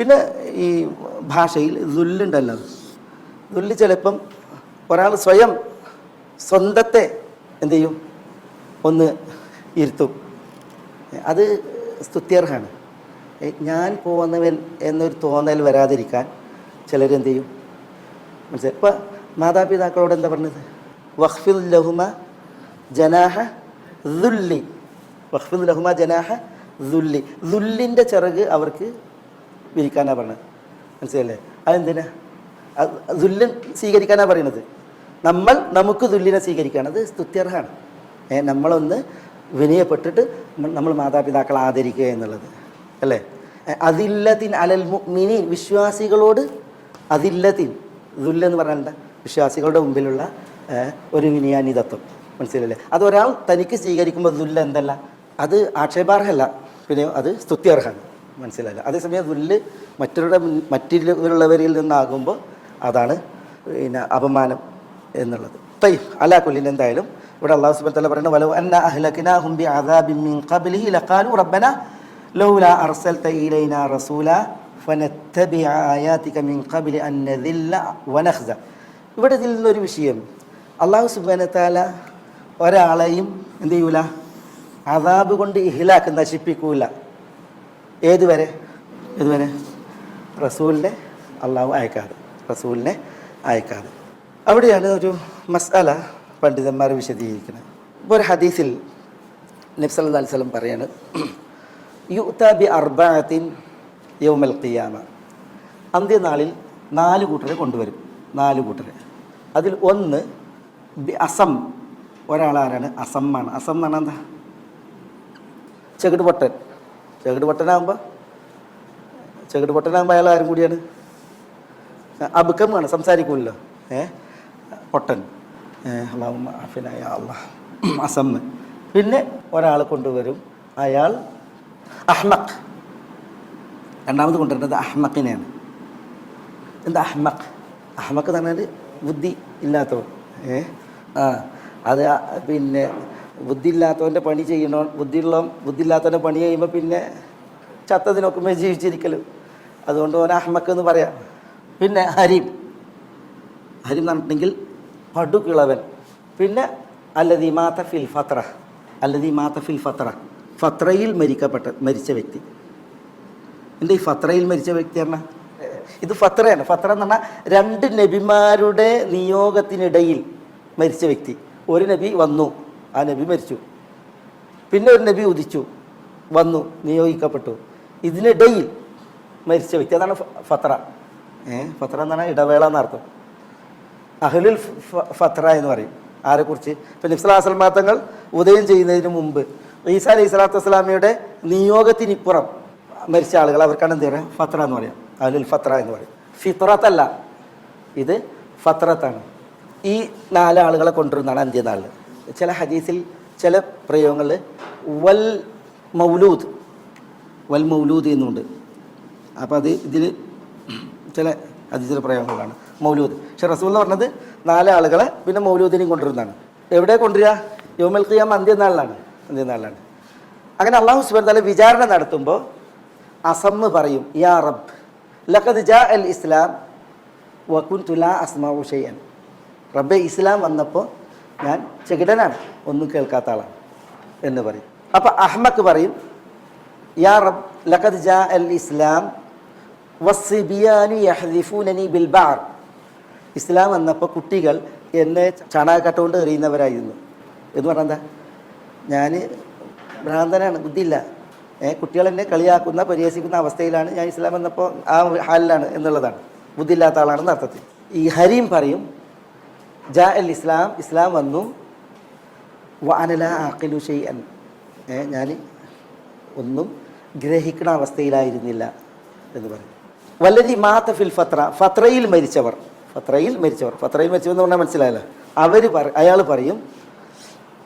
പിന്നെ ഈ ഭാഷയിൽ ദുല്ലുണ്ടല്ലോ. ദുല്ല് ചിലപ്പം ഒരാൾ സ്വയം സ്വന്തത്തെ എന്തു ചെയ്യും? ഒന്ന് ഇരുത്തും. അത് സ്തുത്യർഹമാണ്. ഞാൻ പോകുന്നവൻ എന്നൊരു തോന്നൽ വരാതിരിക്കാൻ ചിലരെന്ത് ചെയ്യും? മനസ്സിലായി? ഇപ്പം മാതാപിതാക്കളോട് എന്താ പറഞ്ഞത്? വഖ്ഫിൽ ലഹുമ ജനാഹ ദുല്ലി. വഖ്ഫിൽ ലഹുമ ജനാഹ ദുല്ലി. ദുല്ലിന്റെ ചിറക് അവർക്ക് വിരിക്കാനാണ് പറഞ്ഞത് മനസ്സിലല്ലേ അതെന്തിനാ? ദുല്യൻ സ്വീകരിക്കാനാണ് പറയുന്നത് നമ്മൾ നമുക്ക് ദുല്യനെ സ്വീകരിക്കുകയാണ് അത് സ്തുത്യർഹമാണ്. ഏ നമ്മളൊന്ന് വിനയപ്പെട്ടിട്ട് നമ്മൾ മാതാപിതാക്കളെ ആദരിക്കുക എന്നുള്ളത്. അല്ലേ? അതില്ലത്തിൻ അലൽ മിനി വിശ്വാസികളോട് അതില്ലത്തിൻ. ദുല്ലെന്ന് പറഞ്ഞാൽ വിശ്വാസികളുടെ മുമ്പിലുള്ള ഒരു വിനയാനിതത്വം. മനസ്സിലല്ലേ അതൊരാൾ തനിക്ക് സ്വീകരിക്കുമ്പോൾ ദുല്ല എന്തല്ല? അത് ആക്ഷേപാർഹമല്ല പിന്നെ അത് സ്തുത്യർഹമാണ്. മനസ്സിലായില്ല. അതേസമയം ദുല്ല് മറ്റൊരുടെ മറ്റുള്ളവരിൽ നിന്നാകുമ്പോൾ അതാണ് പിന്നെ അപമാനം എന്നുള്ളത്. തൈ അലാ കുല്ലിൻ എന്തായാലും ഇവിടെ അള്ളാഹു സുബ്ഹാനഹു തല പറയുന്നത് വലവ് അന്ന അഹ്ലക്നാഹും ബിഅദാബിൻ മിൻ ഖബ്ലിഹി ലഖാലു റബ്ബന ലൗല അർസൽത ഇലൈനാ റസൂല ഫനത്തബിഅ ആയാതിക മിൻ ഖബ്ലി അൻ നദില്ല വനഖ്സ. ഇവിടെ ഇതിൽ നിന്നൊരു വിഷയം അള്ളാഹു സുബ്ഹാനഹു വ തആല ഒരാളെയും എന്ത് ചെയ്യൂല? അദാബ് കൊണ്ട് ഇഹ്ലാക്ക് നശിപ്പിക്കൂല. ഏതുവരെ ഏതുവരെ റസൂലിനെ അള്ളാഹു അയക്കാതെ. റസൂലിനെ അയക്കാതെ. അവിടെയാണ് ഒരു മസാല പണ്ഡിതന്മാർ വിശദീകരിക്കുന്നത്. ഇപ്പോൾ ഒരു ഹദീസിൽ നബ്സല്ലാ അലൈഹി പറയാണ് പറയാണ് യുത്താബി അർബാത്തിൻ യൗമൽ ഖിയാമ. അന്ത്യനാളിൽ നാല് കൂട്ടരെ കൊണ്ടുവരും. നാല് കൂട്ടരെ. അതിൽ ഒന്ന് അസം. ഒരാളാരാണ് അസമ്മാണ് അസം എന്ന് പറഞ്ഞാൽ എന്താ? ചെകിട് പൊട്ടൻ. ചെകിട് പൊട്ടനാകുമ്പോൾ ചെകിട് പൊട്ടനാകുമ്പോൾ അയാൾ ആരും കൂടിയാണ്? അബുക്കമാണ് സംസാരിക്കുമല്ലോ ഏ? പൊട്ടൻ. അഫിനായ അള്ള. അസമ്മ് പിന്നെ ഒരാൾ കൊണ്ടുവരും. അയാൾ അഹ്മഖ്. രണ്ടാമത് കൊണ്ടുവരുന്നത് അഹ്മക്കിനെയാണ് എന്താ അഹ്മഖ്? അഹ്മക്ക് എന്ന് പറഞ്ഞാൽ ബുദ്ധി ഇല്ലാത്തവൻ. ഏ? ആ അത് പിന്നെ ബുദ്ധി ഇല്ലാത്തവന്റെ പണി ചെയ്യണോ? ബുദ്ധിയുള്ള ബുദ്ധിയില്ലാത്തവന്റെ പണി ചെയ്യുമ്പോൾ പിന്നെ ചത്തതിനൊക്കെ ജീവിച്ചിരിക്കലും. അതുകൊണ്ട് ഓൻ അഹ്മക്ക് എന്ന് പറയാം. പിന്നെ ഹരീം. ഹരീം പറഞ്ഞിട്ടുണ്ടെങ്കിൽ പടുകിളവൻ. പിന്നെ അല്ലതി മാത്ത ഫിൽ ഫത്ര. അല്ലതി മാത്ത ഫിൽ ഫത്ര. ഫത്രയിൽ മരിക്കപ്പെട്ട മരിച്ച വ്യക്തി. എന്റെ ഈ ഫത്രയിൽ മരിച്ച വ്യക്തി പറഞ്ഞാൽ ഇത് ഫത്രയാണ്. ഫത്ര എന്ന് പറഞ്ഞാൽ രണ്ട് നബിമാരുടെ നിയോഗത്തിനിടയിൽ മരിച്ച വ്യക്തി. ഒരു നബി വന്നു. ആ നബി മരിച്ചു. പിന്നെ ഒരു നബി ഉദിച്ചു. വന്നു നിയോഗിക്കപ്പെട്ടു. ഇതിനിടയിൽ മരിച്ച വ്യക്തി അതാണ് ഫത്ര. ഏ ഫത്ര എന്നാണ് ഇടവേള എന്നർത്ഥം. അഹ്ലുൽ ഫത്ര എന്ന് പറയും. ആരെക്കുറിച്ച്? ഇപ്പം നിഫ്സലാസൽമാത്തങ്ങൾ ഉദയം ചെയ്യുന്നതിന് മുമ്പ് ഈസാ അലൈഹി സ്വലാത്തു വസ്സലാമയുടെ നിയോഗത്തിനിപ്പുറം മരിച്ച ആളുകൾ അവർക്കാണ് എന്ത് പറയുക ഫത്ര എന്ന് പറയാം. അഹ്ലുൽ ഫത്ര എന്ന് പറയും. ഫിത്രത്തല്ല. ഇത് ഫത്രത്താണ്. ഈ നാലാളുകളെ കൊണ്ടുവരുന്നതാണ് അന്ത്യനാളിൽ ചില ഹദീസിൽ ചില പ്രയോഗങ്ങളിൽ വൽ മൗലൂദ് വൽ മൗലൂദ് എന്നുണ്ട്. അപ്പോൾ അത് ഇതിൽ ചില ഹദീസിൽ പ്രയോഗങ്ങളാണ്. മൗലൂദ്. പക്ഷെ റസൂൽ എന്ന് പറഞ്ഞത് നാലാളുകളെ പിന്നെ മൗലൂദിനെയും കൊണ്ടുവരുന്നതാണ്. എവിടെ കൊണ്ടുവരിക? യോമൽ ഖിയാം അന്ത്യനാളിലാണ്. അന്ത്യനാളിലാണ്. അങ്ങനെ അള്ളാഹു സുബാൻ തല വിചാരണ നടത്തുമ്പോൾ അസമ്മ് പറയും യാ റബ് ലഖദ് ജാ അൽ ഇസ്ലാം വക്കുൻ തുലാ അസ്മാ ഉഷയ്യൻ റബ്ബെ ഇസ്ലാം വന്നപ്പോൾ ഞാൻ ചെകിടനാണ്. ഒന്നും കേൾക്കാത്ത ആളാണ് എന്ന് പറയും. അപ്പം അഹ്മക്ക് പറയും യാ റബ് ലഖദ് ജാ അൽ ഇസ്ലാം വസ്സിബിയാനു യഹ്ദിഫൂനനി ബിൽബാർ ഇസ്ലാം വന്നപ്പോൾ കുട്ടികൾ എന്നെ ചാണകക്കട്ട എറിയുന്നവരായിരുന്നു. എന്ന് പറഞ്ഞാൽ എന്താ? ഞാൻ ഭ്രാന്തനാണ് ബുദ്ധിയില്ല. ഏ കുട്ടികൾ എന്നെ കളിയാക്കുന്ന പരിഹസിക്കുന്ന അവസ്ഥയിലാണ് ഞാൻ ഇസ്ലാം വന്നപ്പോൾ ആ ഹാലിലാണ് എന്നുള്ളതാണ്. ബുദ്ധിയില്ലാത്ത ആളാണെന്ന് അർത്ഥത്തിൽ. ഈ ഹരീം പറയും ജാ അൽ ഇസ്ലാം ഇസ്ലാം വന്നു. വാനല ആക്കിലു ഷെയ്യൻ ഞാൻ ഒന്നും ഗ്രഹിക്കുന്ന അവസ്ഥയിലായിരുന്നില്ല എന്ന് പറഞ്ഞു. വല്ലതി മാത്ത ഫിൽ ഫത്ര ഫത്രയിൽ മരിച്ചവർ ഫത്രയിൽ മരിച്ചവർ ഫത്രയിൽ മരിച്ചവർ എന്ന് പറഞ്ഞാൽ മനസ്സിലായല്ലോ. അവർ പറ അയാൾ പറയും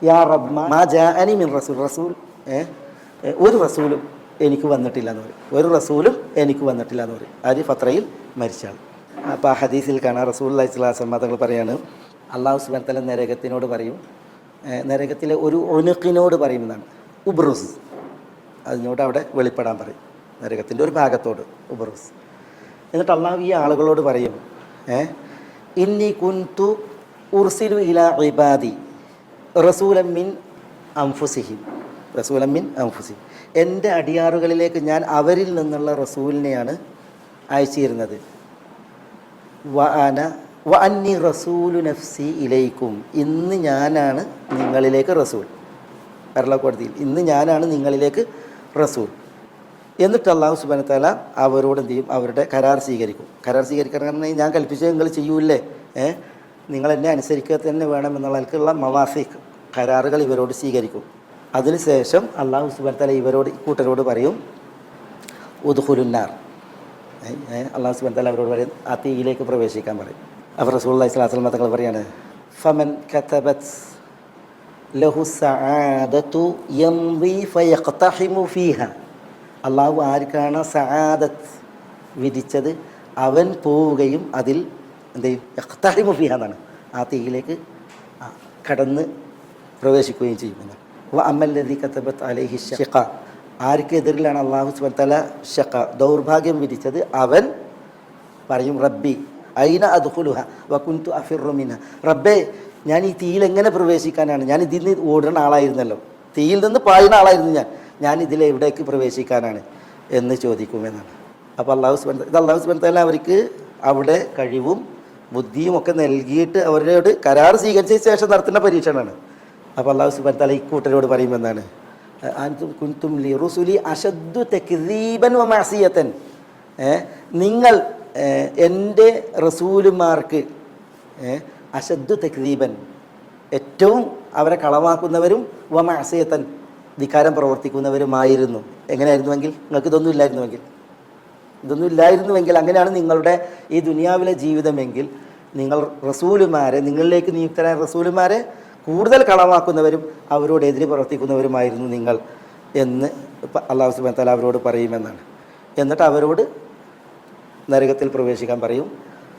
യാ റബ് മാ ജാഅനി മിൻ റസൂൽ റസൂൽ ഒരു റസൂലും എനിക്ക് വന്നിട്ടില്ല എന്ന് പറയും. ഒരു റസൂലും എനിക്ക് വന്നിട്ടില്ല എന്ന് പറയും. ആര്? ഫത്രയിൽ മരിച്ചാണ് അപ്പോൾ ആ ഹദീസിൽ കാണാം റസൂൽ അലൈഹി സ്വലാസം തങ്ങൾ പറയാണ് അള്ളാഹു സുബാൻ തല നരകത്തിനോട് പറയും. നരകത്തിലെ ഒരു ഒനുക്കിനോട് പറയുന്നതാണ് ഉബ്രൂസ്. അതിനോട് അവിടെ വെളിപ്പെടാൻ പറയും. നരകത്തിന്റെ ഒരു ഭാഗത്തോട് ഉബ്രൂസ്. എന്നിട്ട് അള്ളാഹു ഈ ആളുകളോട് പറയും ഏ ഇന്നി കുന്തു ഉർസിലു ഇല ഇബാദി റസൂലമ്മിൻ അംഫുസിഹിം റസൂലമ്മിൻ അംഫുസിഹിം എന്റെ അടിയാറുകളിലേക്ക് ഞാൻ അവരിൽ നിന്നുള്ള റസൂലിനെയാണ് അയച്ചിരുന്നത്. വ അന വ അന്നി റസൂലു നഫ്സി ഇലൈക്കും. ഇന്ന് ഞാനാണ് നിങ്ങളിലേക്ക് റസൂൽ. കേരളക്കോടതിയിൽ ഇന്ന് ഞാനാണ് നിങ്ങളിലേക്ക് റസൂൽ. എന്നിട്ട് അള്ളാഹു സുബാന താല അവരോട് എന്ത് ചെയ്യും? അവരുടെ കരാർ സ്വീകരിക്കും. കരാർ സ്വീകരിക്കാൻ പറഞ്ഞാൽ ഞാൻ കൽപ്പിച്ചത് നിങ്ങൾ ചെയ്യൂല്ലേ? ഏ? നിങ്ങൾ എന്നെ അനുസരിക്കുക തന്നെ വേണം അൽക്കുള്ള കരാറുകൾ ഇവരോട് സ്വീകരിക്കും. അതിനുശേഷം അള്ളാഹു സുബാന താല ഇവരോട് കൂട്ടരോട് പറയും ഉദ്ഹുലുന്നാർ അള്ളാഹു സുബാൻ താല അവരോട് പറയും ആ തീയിലേക്ക് പ്രവേശിക്കാൻ പറയും. അപ്പോൾ റസൂള്ളി അള്ളഹി സ്വലാസ്ലം തങ്ങൾ പറയാണ് ഫമൻ കതബത് ലഹു സആദത്തു യംദി ഫയഖ്തഹിമു ഫീഹ. അള്ളാഹു ആർക്കാണ് സആദത്ത് വിധിച്ചത്? അവൻ പോവുകയും അതിൽ എന്ത് ചെയ്യും? യഖ്തഹിമു ഫീഹ എന്നാണ്. ആ തീയിലേക്ക് കടന്ന് പ്രവേശിക്കുകയും ചെയ്യും എന്നാണ്. വ അമ്മല്ലതി കത്തബത്ത് അലൈഹി ഷഖ ആർക്കെതിരിലാണ് അള്ളാഹു സുബത്തല ഷഖ ദൗർഭാഗ്യം വിധിച്ചത് അവൻ പറയും റബ്ബി അയിന അദ്ഖുലുഹ? വകുന്തു അഫിറു മിൻഹ. റബ്ബേ ഞാൻ ഈ തീയിൽ എങ്ങനെ പ്രവേശിക്കാനാണ്? ഞാൻ ഇതിൽ നിന്ന് ഓടുന്ന ആളായിരുന്നല്ലോ. തീയിൽ നിന്ന് പായുന്ന ആളായിരുന്നു ഞാൻ. ഞാൻ ഇതിൽ എവിടേക്ക് പ്രവേശിക്കാനാണ് എന്ന് ചോദിക്കുമെന്നാണ്. അപ്പോൾ അള്ളാഹു സുബൻ ഇത് അള്ളാഹു സുബൻ തല അവർക്ക് അവിടെ കഴിവും ബുദ്ധിയും ഒക്കെ നൽകിയിട്ട് അവരോട് കരാർ സ്വീകരിച്ച ശേഷം നടത്തുന്ന പരീക്ഷണമാണ്. അപ്പോൾ അള്ളാഹു സുബൻ തല ഇക്കൂട്ടരോട് പറയുമെന്നാണ്. അൻതും കുൻതും ലി റുസുലി അശദ്ദു തെക്കീബൻ വമാസിയത്തൻ നിങ്ങൾ എന്റെ റസൂലുമാർക്ക് അശദ് അഷദ്ദു ഏറ്റവും അവരെ കളവാക്കുന്നവരും വമ അസയത്തൻ ധിക്കാരം പ്രവർത്തിക്കുന്നവരുമായിരുന്നു. എങ്ങനെയായിരുന്നുവെങ്കിൽ? നിങ്ങൾക്ക് ഇതൊന്നും ഇല്ലായിരുന്നുവെങ്കിൽ. ഇതൊന്നും ഇല്ലായിരുന്നുവെങ്കിൽ അങ്ങനെയാണ് നിങ്ങളുടെ ഈ ദുനിയാവിലെ ജീവിതമെങ്കിൽ നിങ്ങൾ റസൂലുമാരെ നിങ്ങളിലേക്ക് നിയുക്തരായ റസൂലുമാരെ കൂടുതൽ കളവാക്കുന്നവരും അവരോട് എതിര് പ്രവർത്തിക്കുന്നവരുമായിരുന്നു നിങ്ങൾ എന്ന് അള്ളാഹു സുബാൻ തല അവരോട് പറയുമെന്നാണ്. എന്നിട്ട് അവരോട് നരകത്തിൽ പ്രവേശിക്കാൻ പറയും.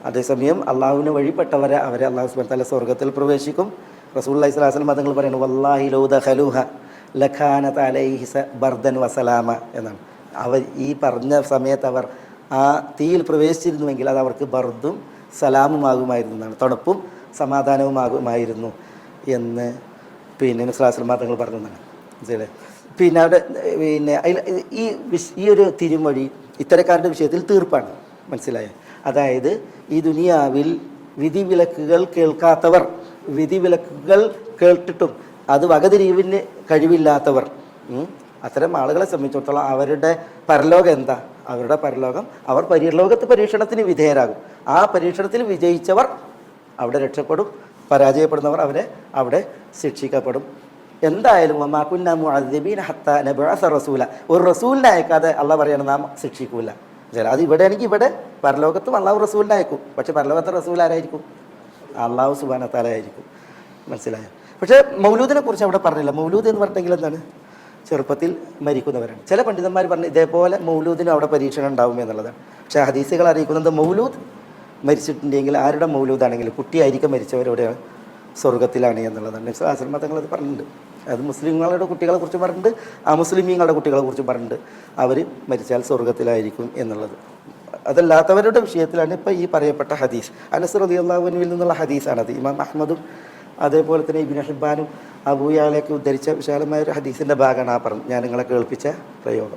അതേസമയം അള്ളാഹുവിന് വഴിപ്പെട്ടവരെ അവരെ അള്ളാഹു സുബാൻ തല സ്വർഗത്തിൽ പ്രവേശിക്കും. റസൂൽ അലൈഹി സ്വലാസ്ലം മതങ്ങൾ പറയുന്നു വല്ലാഹി ലോദ ഖലൂഹ ലഖാന അലൈഹി ബർദൻ വസലാമ എന്നാണ്. അവർ ഈ പറഞ്ഞ സമയത്ത് അവർ ആ തീയിൽ പ്രവേശിച്ചിരുന്നുവെങ്കിൽ അത് അവർക്ക് ബർദും സലാമുമാകുമായിരുന്നു എന്നാണ് തണുപ്പും സമാധാനവുമാകുമായിരുന്നു എന്ന് പിന്നെ മുസ്ലാസ്ലം മതങ്ങൾ പറഞ്ഞതാണ് മനസ്സിലെ പിന്നെ അവിടെ പിന്നെ ഈ ഈ ഒരു തിരുമൊഴി ഇത്തരക്കാരുടെ വിഷയത്തിൽ തീർപ്പാണ്. മനസ്സിലായോ? അതായത് ഈ ദുനിയാവിൽ വിധിവിലക്കുകൾ കേൾക്കാത്തവർ വിധിവിലക്കുകൾ കേട്ടിട്ടും അത് വകതിരിവിന് കഴിവില്ലാത്തവർ അത്തരം ആളുകളെ സംബന്ധിച്ചിടത്തോളം അവരുടെ പരലോകം എന്താ? അവരുടെ പരലോകം അവർ പരിലോകത്ത് പരീക്ഷണത്തിന് വിധേയരാകും. ആ പരീക്ഷണത്തിൽ വിജയിച്ചവർ അവിടെ രക്ഷപ്പെടും പരാജയപ്പെടുന്നവർ അവരെ അവിടെ ശിക്ഷിക്കപ്പെടും. എന്തായാലും മാക്കുന്ന മുഅദ്ദിബീൻ ഹത്ത നബഅസ റസൂല. ഒരു റസൂലിനെ അയക്കാതെ അള്ള പറയണം നാം ശിക്ഷിക്കൂല. ചില അത് ഇവിടെ ആണെങ്കിൽ ഇവിടെ പരലോകത്തും അള്ളാഹു റസൂലിനെ അയക്കും. പക്ഷെ പരലോകത്തെ റസൂൽ ആരായിരിക്കും? അള്ളാഹു സുബാനത്താലായിരിക്കും മനസ്സിലായോ? പക്ഷേ മൗലൂദിനെ കുറിച്ച് അവിടെ പറഞ്ഞില്ല. മൗലൂദ് എന്ന് പറഞ്ഞെങ്കിൽ എന്താണ്? ചെറുപ്പത്തിൽ മരിക്കുന്നവരാണ്. ചില പണ്ഡിതന്മാർ പറഞ്ഞു ഇതേപോലെ മൗലൂദിനും അവിടെ പരീക്ഷണം ഉണ്ടാവും എന്നുള്ളതാണ്. പക്ഷേ ഹദീസുകൾ അറിയിക്കുന്നത് മൗലൂദ് മരിച്ചിട്ടുണ്ടെങ്കിൽ ആരുടെ മൗലൂദാണെങ്കിലും കുട്ടിയായിരിക്കും മരിച്ചവരെവിടെയാണ് സ്വർഗത്തിലാണ് എന്നുള്ളതാണ് ആശ്രമത്തങ്ങൾ അത് പറഞ്ഞിട്ടുണ്ട്. അത് മുസ്ലിങ്ങളുടെ കുട്ടികളെ കുറിച്ച് പറഞ്ഞിട്ടുണ്ട്. ആ മുസ്ലിമീങ്ങളുടെ കുട്ടികളെ കുറിച്ച് പറഞ്ഞിട്ടുണ്ട്. അവർ മരിച്ചാൽ സ്വർഗത്തിലായിരിക്കും എന്നുള്ളത്. അതല്ലാത്തവരുടെ വിഷയത്തിലാണ് ഇപ്പോൾ ഈ പറയപ്പെട്ട ഹദീസ്. അനസ് റതി അള്ളാഹുവിനിൽ നിന്നുള്ള ഹദീസാണത് ഇമാം അഹമ്മദും അതേപോലെ തന്നെ ഇബിൻ ഹിബാനും അബൂയാലൊക്കെ ഉദ്ധരിച്ച വിശാലമായ ഒരു ഹദീസിന്റെ ഭാഗമാണ് ആ പറഞ്ഞു ഞാൻ നിങ്ങളെ കേൾപ്പിച്ച പ്രയോഗം.